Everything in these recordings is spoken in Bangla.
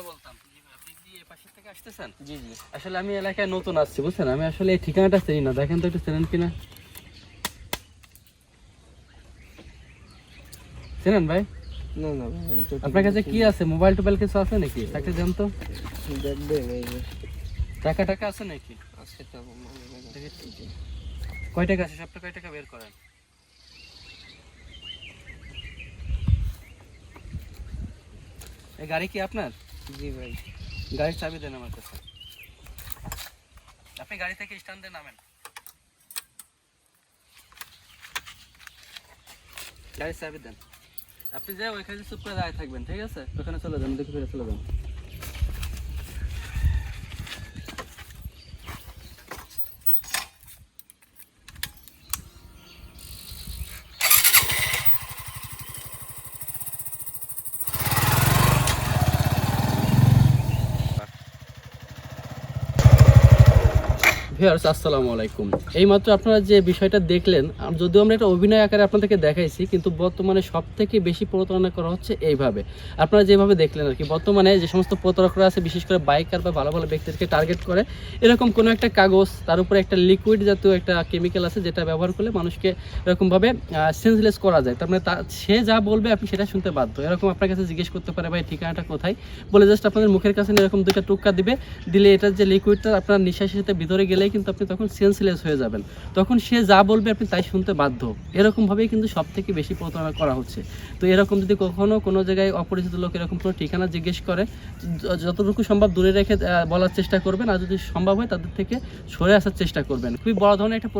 কথা বলতাম। আপনি কি এই পাশের থেকে আসতেছেন? জি জি। আসলে আমি এলাকায় নতুন আসছি বুঝছেন? আমি আসলে এই ঠিকানাটা চিনি না। দেখেন তো একটু চেনেন কিনা। চেনেন ভাই? না না ভাই, আমি তো আপনার কাছে কি আছে? মোবাইল টোবাইল কিছু আছে নাকি? তাকে জান তো। দেখবেন এই যে টাকা টাকা আছে নাকি? আজকে তো দেখি। কয় টাকা আছে? সবটা কয় টাকা বের করেন? এই গাড়ি কি আপনার? জি ভাই। গাড়ির চাবি দেন আমার কাছে। আপনি গাড়ি থেকে স্ট্যান্ডে নামেন। গাড়ির চাবি দেন। আপনি যে ওইখানে চুপ করে দাঁড়িয়ে থাকবেন ঠিক আছে? ওখানে চলে যান দেখে ফিরে চলে যান। ভিউয়ার্স, আসসালামু আলাইকুম। এইমাত্র আপনারা যে বিষয়টা দেখলেন যদিও আমরা একটা অভিনয় আকারে আপনাদেরকে দেখাইছি, কিন্তু বর্তমানে সব থেকে বেশি প্রতারণা করা হচ্ছে এইভাবে। আপনারা যেভাবে দেখলেন আর কি, বর্তমানে যে সমস্ত প্রতারকরা আছে, বিশেষ করে বাইকার বা ভালো ভালো ব্যক্তিদেরকে টার্গেট করে, এরকম কোনো একটা কাগজ, তার উপরে একটা লিকুইড জাতীয় একটা কেমিক্যাল আছে, যেটা ব্যবহার করলে মানুষকে এরকমভাবে সেন্সলেস করা যায়। তার মানে তা- সে যা বলবে, আপনি সেটা শুনতে বাধ্য। এরকম আপনার কাছে জিজ্ঞেস করতে পারে, ভাই, ঠিকানাটা কোথায়? বলে জাস্ট আপনাদের মুখের কাছে এরকম দুইটা টুক্কা দিবে, দিলে এটার যে লিকুইডটা আপনার নিঃশ্বাসের সাথে ভিতরে গেলেই কিন্তু আপনি তখন সেন্সলেস হয়ে যাবেন। তখন সে যা বলবে আপনি তাই শুনতে বাধ্য। এরকমভাবেই কিন্তু সব থেকে বেশি প্রতারণা করা হচ্ছে। তো এরকম যদি কখনো কোনো জায়গায় অপরিচিত লোক এরকম কোনো ঠিকানা জিজ্ঞেস করে যতটুকু সম্ভব দূরে রেখে বলার চেষ্টা করবেন। আর যদি সম্ভব হয় তাদের থেকে সরে আসার চেষ্টা করবেন। খুবই বড় ধরনের একটা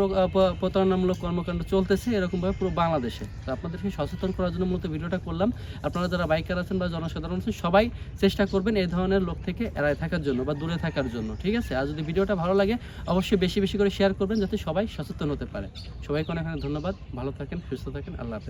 প্রতারণামূলক কর্মকাণ্ড চলতেছে এরকমভাবে পুরো বাংলাদেশে। তো আপনাদেরকে সচেতন করার জন্য মূলত ভিডিওটা করলাম। আপনারা যারা বাইকার আছেন বা জনসাধারণ আছেন, সবাই চেষ্টা করবেন এই ধরনের লোক থেকে এড়ায় থাকার জন্য বা দূরে থাকার জন্য। ঠিক আছে? আর যদি ভিডিওটা ভালো লাগে অবশ্যই বেশি বেশি করে শেয়ার করবেন যাতে সবাই সচেতন হতে পারে। সবাইকে অনেক অনেক ধন্যবাদ। ভালো থাকেন, সুস্থ থাকেন। আল্লাহ হাফেজ।